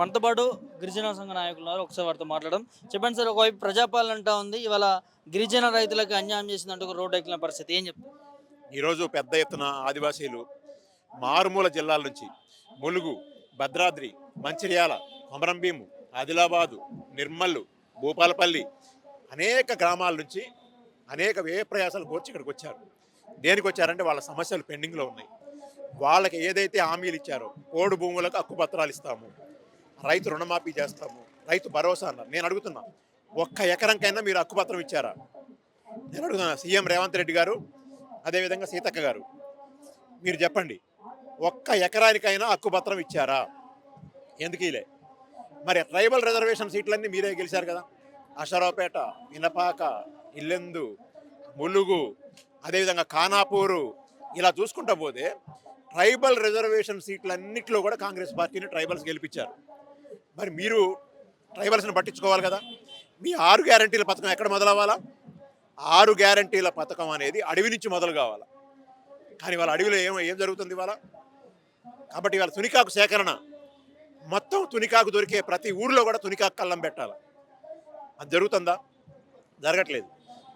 మనతో పాటు గిరిజన సంఘ నాయకులు ఉన్నారు. ఒకసారి వారితో మాట్లాడడం చెప్పండి సార్ ఒకవైపు ప్రజాపాలన అంటా ఉంది. ఇవాళ గిరిజన రైతులకు అన్యాయం చేసిందంటూ ఒక రోడ్డు ఎక్కిన పరిస్థితి. ఏం చెప్తారు ఈరోజు పెద్ద ఎత్తున ఆదివాసీలు మారుమూల జిల్లాల నుంచి ములుగు భద్రాద్రి మంచిర్యాల కొమరంభీము ఆదిలాబాదు నిర్మల్ భూపాలపల్లి అనేక గ్రామాల నుంచి అనేక వ్యయ ప్రయాసాలు కోర్చి ఇక్కడికి వచ్చారు. దేనికి వచ్చారంటే వాళ్ళ సమస్యలు పెండింగ్లో ఉన్నాయి. వాళ్ళకి ఏదైతే హామీలు ఇచ్చారో కోడు భూములకు హక్కు పత్రాలు ఇస్తాము. రైతు రుణమాఫీ చేస్తాము రైతు భరోసా అన్నారు. నేను అడుగుతున్నా ఒక్క ఎకరంకైనా మీరు హక్కుపత్రం ఇచ్చారా? నేను అడుగుతున్నా సీఎం రేవంత్ రెడ్డి గారు అదేవిధంగా సీతక్క గారు మీరు చెప్పండి ఒక్క ఎకరానికైనా హక్కుపత్రం ఇచ్చారా? ఎందుకీలే మరి ట్రైబల్ రిజర్వేషన్ సీట్లన్నీ మీరే గెలిచారు కదా. అషరావుపేట వినపాక ఇల్లెందు ములుగు అదేవిధంగా ఖానాపూరు ఇలా చూసుకుంటా పోతే ట్రైబల్ రిజర్వేషన్ సీట్లన్నింటిలో కూడా కాంగ్రెస్ పార్టీని ట్రైబల్స్ గెలిపించారు. మరి మీరు ట్రైబల్స్ని పట్టించుకోవాలి కదా? మీ ఆరు గ్యారంటీల పథకం ఎక్కడ మొదలవ్వాలా? ఆరు గ్యారంటీల పథకం అనేది అడవి నుంచి మొదలు కావాలా? కానీ వాళ్ళ అడవిలో ఏం ఏం జరుగుతుంది ఇవాళ? కాబట్టి ఇవాళ తునికాకు సేకరణ. మొత్తం తునికాకు దొరికే ప్రతి ఊర్లో కూడా తునికాకు కళ్ళం పెట్టాలి? అది జరుగుతుందా? జరగట్లేదు.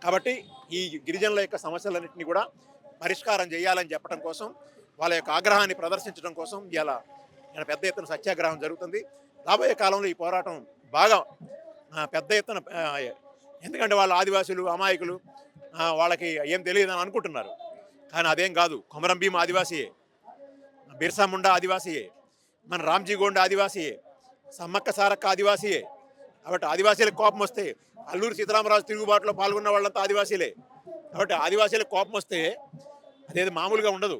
కాబట్టి ఈ గిరిజనుల యొక్క సమస్యలన్నింటినీ కూడా పరిష్కారం చేయాలని చెప్పడం కోసం వాళ్ళ యొక్క ఆగ్రహాన్ని ప్రదర్శించడం కోసం ఇలా పెద్ద ఎత్తున సత్యాగ్రహం జరుగుతుంది. రాబోయే కాలంలో ఈ పోరాటం బాగా పెద్ద ఎత్తున ఎందుకంటే వాళ్ళ ఆదివాసులు అమాయకులు వాళ్ళకి ఏం అని అనుకుంటున్నారు. కానీ అదేం కాదు కొమరం భీం ఆదివాసీయే బిర్సా ముండా ఆదివాసీయే మన రామ్జీ గోండ ఆదివాసీయే సమ్మక్క సారక్క ఆదివాసీయే. కాబట్టి ఆదివాసీలకు కోపం వస్తే అల్లూరు సీతారామరాజు తిరుగుబాటులో పాల్గొన్న వాళ్ళంతా ఆదివాసీలే. కాబట్టి ఆదివాసీలకు కోపం వస్తే అదేది మామూలుగా ఉండదు.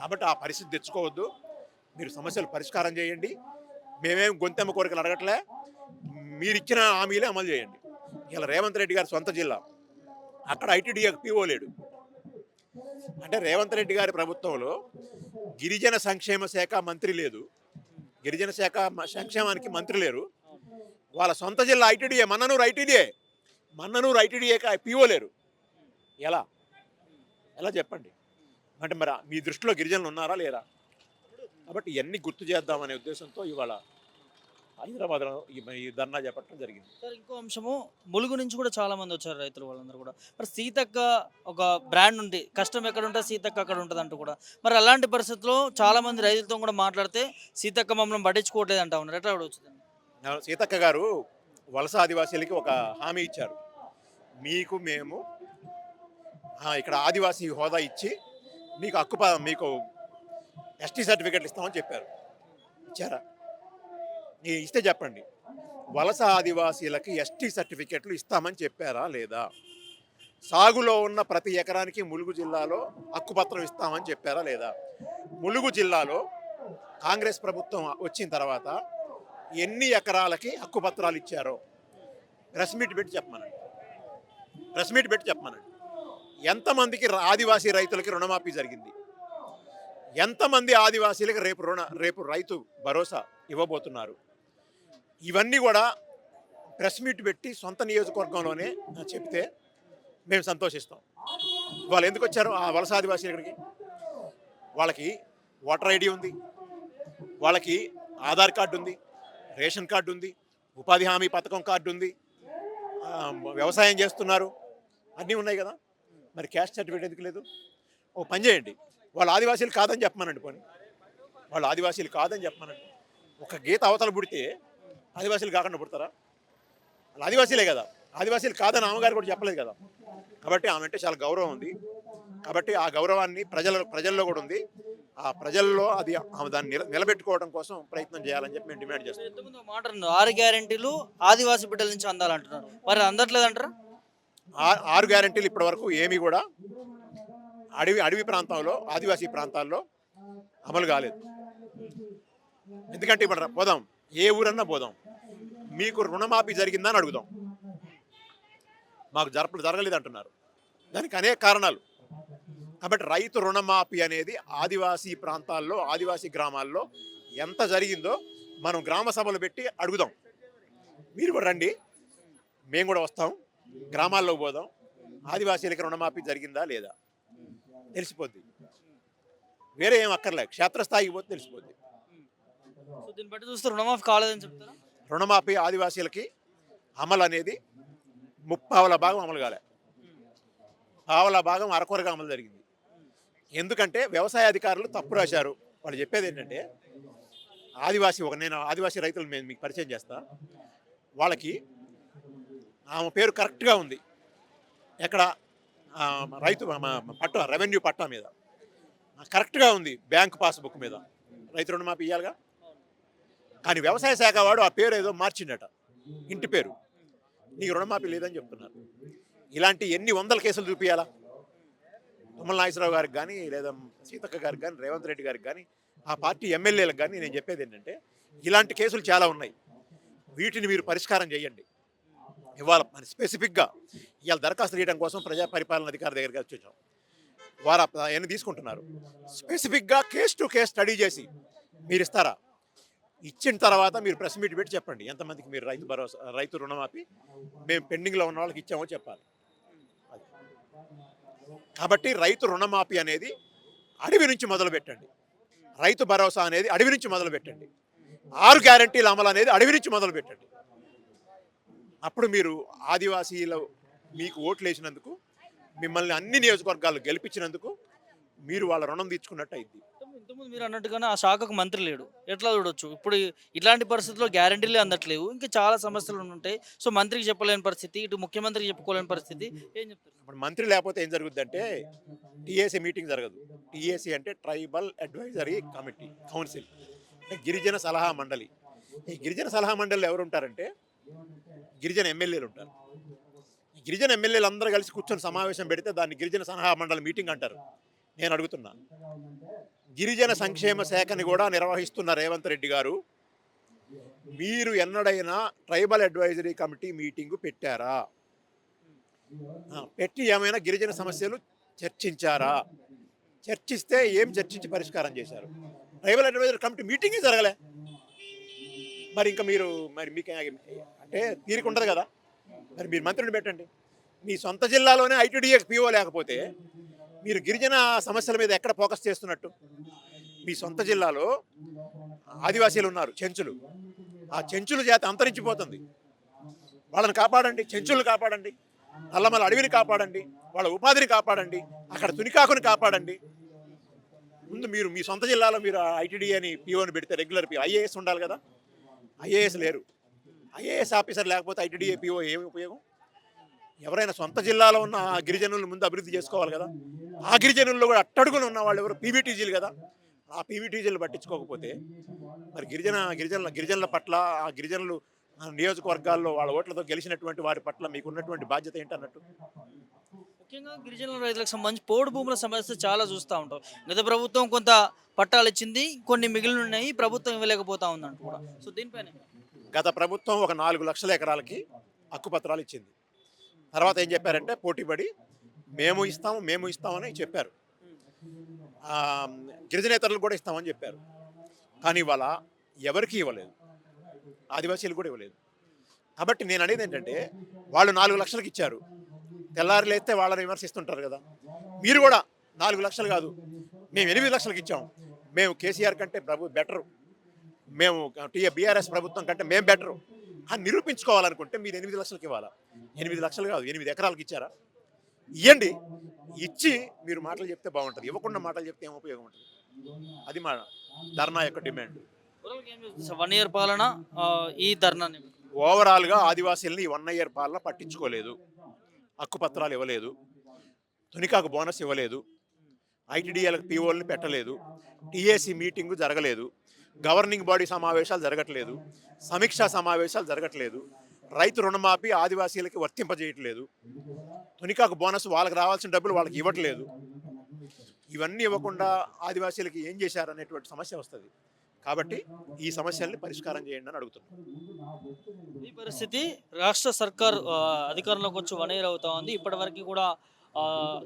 కాబట్టి ఆ పరిస్థితి తెచ్చుకోవద్దు. మీరు సమస్యలు పరిష్కారం చేయండి. మేమేం గొంతెమ్మ కోరికలు అడగట్లే. మీరు ఇచ్చిన హామీలే అమలు చేయండి. ఇలా రేవంత్ రెడ్డి గారి సొంత జిల్లా. అక్కడ ఐటీడీఏకి పీఓ లేడు. అంటే రేవంత్ రెడ్డి గారి ప్రభుత్వంలో గిరిజన సంక్షేమ శాఖ మంత్రి లేదు. గిరిజన శాఖ సంక్షేమానికి మంత్రి లేరు. వాళ్ళ సొంత జిల్లా ఐటీడీఏ మన్ననూరు ఐటీడీఏ మన్ననూరు ఐటీడీఏకి పీఓ లేరు. ఎలా? ఎలా చెప్పండి? అంటే మరి మీ దృష్టిలో గిరిజనులు ఉన్నారా లేరా కాబట్టి ఇవన్నీ గుర్తు చేద్దామనే ఉద్దేశంతో ఇవాళ హైదరాబాద్లో ఈ ఈ ధర్నా చేపట్టడం జరిగింది. సార్ ఇంకో అంశము ములుగు నుంచి కూడా చాలా మంది వచ్చారు రైతులు వాళ్ళందరూ కూడా. మరి సీతక్క ఒక బ్రాండ్ ఉంది. కష్టం ఎక్కడ ఉంటే సీతక్క అక్కడ ఉంటుంది అంటూ కూడా. మరి అలాంటి పరిస్థితుల్లో చాలా మంది రైతులతో కూడా మాట్లాడితే సీతక్క మమ్మల్ని పట్టించుకోవట్లేదు అంటా ఉన్నారు. ఎట్లా కూడా వచ్చింది సీతక్క గారు వలస ఆదివాసీలకి ఒక హామీ ఇచ్చారు. మీకు మేము ఆ, ఇక్కడ ఆదివాసీ హోదా ఇచ్చి మీకు హక్కు మీకు ఎస్టీ సర్టిఫికెట్లు ఇస్తామని చెప్పారు. ఇచ్చారా? ఇస్తే చెప్పండి. వలస ఆదివాసీలకి ఎస్టీ సర్టిఫికెట్లు ఇస్తామని చెప్పారా లేదా? సాగులో ఉన్న ప్రతి ఎకరానికి ములుగు జిల్లాలో హక్కుపత్రం ఇస్తామని చెప్పారా లేదా? ములుగు జిల్లాలో కాంగ్రెస్ ప్రభుత్వం వచ్చిన తర్వాత ఎన్ని ఎకరాలకి హక్కుపత్రాలు ఇచ్చారో? ప్రెస్ మీట్ పెట్టి చెప్పమనండి. ప్రెస్ మీట్ పెట్టి చెప్పమనండి. ఎంతమందికి ఆదివాసీ రైతులకి రుణమాఫీ జరిగింది? ఎంతమంది ఆదివాసీలకు రేపు రుణ రేపు రైతు భరోసా ఇవ్వబోతున్నారు? ఇవన్నీ కూడా ప్రెస్ మీట్ పెట్టి సొంత నియోజకవర్గంలోనే చెప్తే మేము సంతోషిస్తాం. వాళ్ళు ఎందుకు వచ్చారు? ఆ వలస ఆదివాసీలు ఇక్కడికి వాళ్ళకి ఓటర్ ఐడి ఉంది. వాళ్ళకి ఆధార్ కార్డు ఉంది. రేషన్ కార్డు ఉంది. ఉపాధి హామీ పథకం కార్డు ఉంది. వ్యవసాయం చేస్తున్నారు. అన్నీ ఉన్నాయి కదా. మరి క్యాష్ సర్టిఫికేట్ ఎందుకు లేదు? ఓ పని చేయండి. వాళ్ళు ఆదివాసీలు కాదని చెప్పమనండి పోనీ. వాళ్ళు ఆదివాసీలు కాదని చెప్పమనండి. ఒక గీత అవతల పుడితే ఆదివాసీలు కాకుండా పుడతారా? వాళ్ళు ఆదివాసీలే కదా. ఆదివాసీలు కాదని ఆమెగారు కూడా చెప్పలేదు కదా. కాబట్టి ఆమె అంటే చాలా గౌరవం ఉంది. కాబట్టి ఆ గౌరవాన్ని ప్రజల ప్రజల్లో కూడా ఉంది. ఆ ప్రజల్లో అది ఆమె దాన్ని నిల నిలబెట్టుకోవడం కోసం ప్రయత్నం చేయాలని చెప్పి మేము డిమాండ్ చేస్తాం మాట ఆరు గ్యారెంటీలు ఆదివాసీ బిడ్డల నుంచి అందాలంటున్నారు. మరి అందట్లేదు అంటారా ఆ- ఆరు గ్యారంటీలు ఇప్పటి వరకు ఏమీ కూడా అడవి అడవి ప్రాంతంలో ఆదివాసీ ప్రాంతాల్లో అమలు కాలేదు. ఎందుకంటే ఇప్పుడు పోదాం. ఏ ఊరన్నా పోదాం. మీకు రుణమాఫీ జరిగిందా అని అడుగుదాం. మాకు జరప జరగలేదు అంటున్నారు దానికి అనేక కారణాలు. కాబట్టి రైతు రుణమాఫీ అనేది ఆదివాసీ ప్రాంతాల్లో ఆదివాసీ గ్రామాల్లో ఎంత జరిగిందో మనం గ్రామ సభలు పెట్టి అడుగుదాం. మీరు కూడా రండి. మేము కూడా వస్తాం. గ్రామాల్లో పోదాం. ఆదివాసీలకి రుణమాఫీ జరిగిందా లేదా? తెలిసిపోద్ది. వేరే ఏం అక్కర్లే. క్షేత్రస్థాయికి పోతే తెలిసిపోద్ది. సో దీన్ని బట్టి చూస్తే రుణమాఫీ కాలేదని చెప్తారా? రుణమాఫీ ఆదివాసీలకి అమలు అనేది ముప్పావల భాగం అమలు కాలే. పావల భాగం అరకొరగా అమలు జరిగింది. ఎందుకంటే వ్యవసాయ అధికారులు తప్పు రాశారు. వాళ్ళు చెప్పేది ఏంటంటే ఆదివాసీ ఒక నేను ఆదివాసీ రైతులు నేను మీకు పరిచయం చేస్తా. వాళ్ళకి ఆమె పేరు కరెక్ట్గా ఉంది. ఎక్కడ? రైతు మ- పట్టా రెవెన్యూ పట్టా మీద. కరెక్ట్గా ఉంది బ్యాంక్ పాస్బుక్ మీద. రైతు రుణమాఫీ ఇవ్వాలిగా కానీ వ్యవసాయ శాఖ వాడు ఆ పేరు ఏదో మార్చిండట. ఇంటి పేరు. నీకు రుణమాఫీ లేదని చెప్తున్నారు. ఇలాంటి ఎన్ని వందల కేసులు చూపించాలా తుమ్మల నాగేశ్వరరావు గారికి కానీ లేదా సీతక్క గారికి కానీ రేవంత్ రెడ్డి గారికి కానీ ఆ పార్టీ ఎమ్మెల్యేలకు కానీ నేను చెప్పేది ఏంటంటే ఇలాంటి కేసులు చాలా ఉన్నాయి. వీటిని మీరు పరిష్కారం చేయండి. ఇవాళ మరి స్పెసిఫిక్గా ఇవాళ దరఖాస్తు చేయడం కోసం ప్రజా పరిపాలన అధికారి దగ్గరికి వచ్చాం వారు అవన్నీ తీసుకుంటున్నారు. స్పెసిఫిక్గా కేస్ టు కేస్ స్టడీ చేసి మీరు ఇస్తారా? ఇచ్చిన తర్వాత మీరు ప్రెస్ మీట్ పెట్టి చెప్పండి. ఎంతమందికి మీరు రైతు భరోసా రైతు రుణమాఫీ మేము పెండింగ్లో ఉన్న వాళ్ళకి ఇచ్చామో చెప్పాలి. అది. కాబట్టి రైతు రుణమాఫీ అనేది అడవి నుంచి మొదలు పెట్టండి. రైతు భరోసా అనేది అడవి నుంచి మొదలు పెట్టండి. ఆరు గ్యారంటీల అమలు అనేది అడవి నుంచి మొదలు పెట్టండి. అప్పుడు మీరు ఆదివాసీల మీకు ఓట్లు వేసినందుకు మిమ్మల్ని అన్ని నియోజకవర్గాలు గెలిపించినందుకు మీరు వాళ్ళ రుణం తీర్చుకున్నట్టు అయింది. ఇంతకుముందు మీరు అన్నట్టుగానే ఆ శాఖకు మంత్రి లేడు. ఎట్లా చూడొచ్చు? ఇప్పుడు ఇలాంటి పరిస్థితుల్లో గ్యారంటీలే అందట్లేవు. ఇంకా చాలా సమస్యలు ఉంటాయి సో మంత్రికి చెప్పలేని పరిస్థితి ఇటు ముఖ్యమంత్రికి చెప్పుకోలేని పరిస్థితి. ఏం చెప్తారు? ఇప్పుడు మంత్రి లేకపోతే ఏం జరుగుద్దంటే టీఏసీ మీటింగ్ జరగదు. టీఏసీ అంటే ట్రైబల్ అడ్వైజరీ కమిటీ కౌన్సిల్. గిరిజన సలహా మండలి. ఈ గిరిజన సలహా మండలిలో ఎవరు ఉంటారంటే గిరిజన ఎమ్మెల్యేలు ఉంటారు. గిరిజన ఎమ్మెల్యేలు అందరూ కలిసి కూర్చొని సమావేశం పెడితే దాన్ని గిరిజన సలహా మండలి మీటింగ్ అంటారు. నేను అడుగుతున్నా. గిరిజన సంక్షేమ శాఖని కూడా నిర్వహిస్తున్న రేవంత్ రెడ్డి గారు మీరు ఎన్నడైనా ట్రైబల్ అడ్వైజరీ కమిటీ మీటింగు పెట్టారా? పెట్టి ఏమైనా గిరిజన సమస్యలు చర్చించారా? చర్చిస్తే ఏం చర్చించి పరిష్కారం చేశారు? ట్రైబల్ అడ్వైజర్ కమిటీ మీటింగే జరగలే. మరి ఇంకా మీరు మరి మీకు అంటే తీరిక ఉండదు కదా. మరి మీరు మంత్రిని పెట్టండి. మీ సొంత జిల్లాలోనే ఐటీడీఏ పిఓ లేకపోతే మీరు గిరిజన సమస్యల మీద ఎక్కడ ఫోకస్ చేస్తున్నట్టు? మీ సొంత జిల్లాలో ఆదివాసీలు ఉన్నారు చెంచులు. ఆ చెంచుల చేత అంతరించిపోతుంది. వాళ్ళని కాపాడండి చెంచులను కాపాడండి నల్లమల అడవిని కాపాడండి వాళ్ళ ఉపాధిని కాపాడండి అక్కడ తునికాకుని కాపాడండి. ముందు మీరు మీ సొంత జిల్లాలో మీరు ఐటీడీ అని పిఓని పెడితే రెగ్యులర్ పిఓ ఐఏఎస్ ఉండాలి కదా? ఐఏఎస్ లేరు. ఐఏఎస్ ఆఫీసర్ లేకపోతే ఐటీడీఏ పిఓ ఏమి ఉపయోగం? ఎవరైనా సొంత జిల్లాలో ఉన్న ఆ గిరిజనులను ముందు అభివృద్ధి చేసుకోవాలి కదా. ఆ గిరిజనుల్లో కూడా అట్టడుగులు ఉన్న వాళ్ళు ఎవరు? పీవీటీజీలు కదా. ఆ పీవీటీజీలు పట్టించుకోకపోతే మరి గిరిజన గిరిజనుల గిరిజనుల పట్ల ఆ గిరిజనులు నియోజకవర్గాల్లో వాళ్ళ ఓట్లతో గెలిచినటువంటి వారి పట్ల మీకు ఉన్నటువంటి బాధ్యత ఏంటన్నట్టు? ముఖ్యంగా గిరిజన రైతులకు సంబంధించి పోడు భూముల సమస్య చాలా చూస్తూ ఉంటాం. గత ప్రభుత్వం కొంత పట్టాలు ఇచ్చింది కొన్ని మిగిలిన ఉన్నాయి ప్రభుత్వం ఇవ్వలేకపోతా ఉందంట కూడా. సో దీనిపైన గత ప్రభుత్వం ఒక నాలుగు లక్షల ఎకరాలకి హక్కుపత్రాలు ఇచ్చింది. తర్వాత ఏం చెప్పారంటే పోటీపడి మేము ఇస్తాము మేము ఇస్తామని చెప్పారు. గిరిజనేతరులు కూడా ఇస్తామని చెప్పారు. కానీ ఇవాళ ఎవరికి ఇవ్వలేదు. ఆదివాసీలు కూడా ఇవ్వలేదు. కాబట్టి నేను అనేది ఏంటంటే వాళ్ళు నాలుగు లక్షలకు ఇచ్చారు. తెల్లారి లేస్తే వాళ్ళని విమర్శిస్తుంటారు కదా. మీరు కూడా నాలుగు లక్షలు కాదు మేము ఎనిమిది లక్షలకు ఇచ్చాం. మేము కేసీఆర్ కంటే ప్రభు బెటరు మేము టీఏ బీఆర్ఎస్ ప్రభుత్వం కంటే మేము బెటరు నిరూపించుకోవాలనుకుంటే మీరు ఎనిమిది లక్షలకి ఇవ్వాలా? ఎనిమిది లక్షలు కాదు ఎనిమిది ఎకరాలకు ఇచ్చారా? ఇవ్వండి ఇచ్చి మీరు మాటలు చెప్తే బాగుంటుంది. ఇవ్వకుండా మాటలు చెప్తే ఏం ఉపయోగం ఉంటుంది? అది మా ధర్నా యొక్క డిమాండ్. వన్ ఇయర్ పాలన ఈ ధర్నా ఓవరాల్గా ఆదివాసీలని ఈ వన్ ఇయర్ పాలన పట్టించుకోలేదు. హక్కుపత్రాలు ఇవ్వలేదు. తునికాకు బోనస్ ఇవ్వలేదు. ఐటీడీఎలకు పీఓల్ని పెట్టలేదు. టీఏసీ మీటింగు జరగలేదు. గవర్నింగ్ బాడీ సమావేశాలు జరగట్లేదు. సమీక్షా సమావేశాలు జరగట్లేదు. రైతు రుణమాఫీ ఆదివాసీలకి వర్తింపజేయట్లేదు. తునికాకు బోనస్ వాళ్ళకి రావాల్సిన డబ్బులు వాళ్ళకి ఇవ్వట్లేదు. ఇవన్నీ ఇవ్వకుండా ఆదివాసీలకి ఏం చేశారు అనేటువంటి సమస్య వస్తుంది. కాబట్టి ఈ సమస్యల్ని పరిష్కారం చేయండి అని అడుగుతున్నాం. ఈ పరిస్థితి రాష్ట్ర సర్కార్ అధికారంలోకి వచ్చి వన్ ఇయర్ అవుతా ఉంది. ఇప్పటివరకు కూడా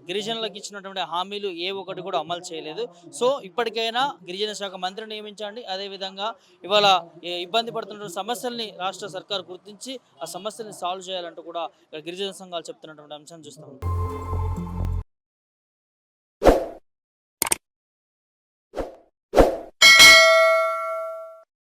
గిరిజనులకు ఇచ్చినటువంటి హామీలు ఏ ఒకటి కూడా అమలు చేయలేదు. సో ఇప్పటికైనా గిరిజన శాఖ మంత్రిని నియమించండి. అదేవిధంగా ఇవాళ ఇబ్బంది పడుతున్న సమస్యల్ని రాష్ట్ర సర్కార్ గుర్తించి ఆ సమస్యల్ని సాల్వ్ చేయాలంటూ కూడా గిరిజన సంఘాలు చెప్తున్నటువంటి అంశాన్ని చూస్తాం.